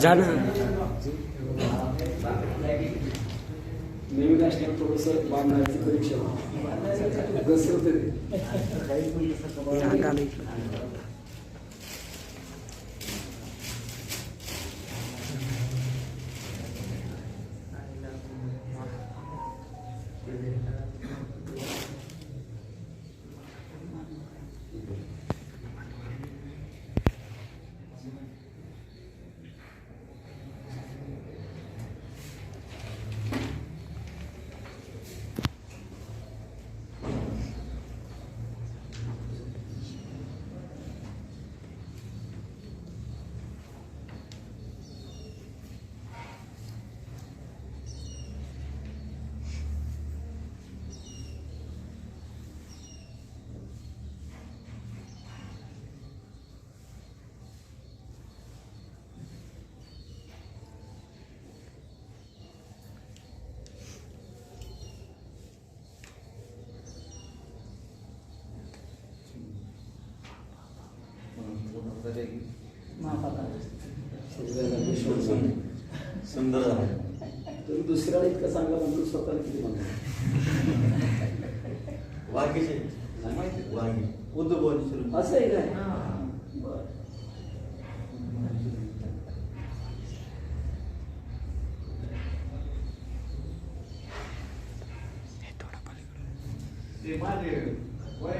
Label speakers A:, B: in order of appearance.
A: जा ना
B: नवीन असल्यावर थोडंसं बांधण्याची परीक्षा घसरते
C: सुंदर झाला
B: तुम्ही दुसऱ्याला इतकं चांगलं म्हणतो स्वतःला किती म्हणतो
C: वाघेचे माहिती वाघे उद्धव
B: असं आहे काय बरं.
C: ते माझे वय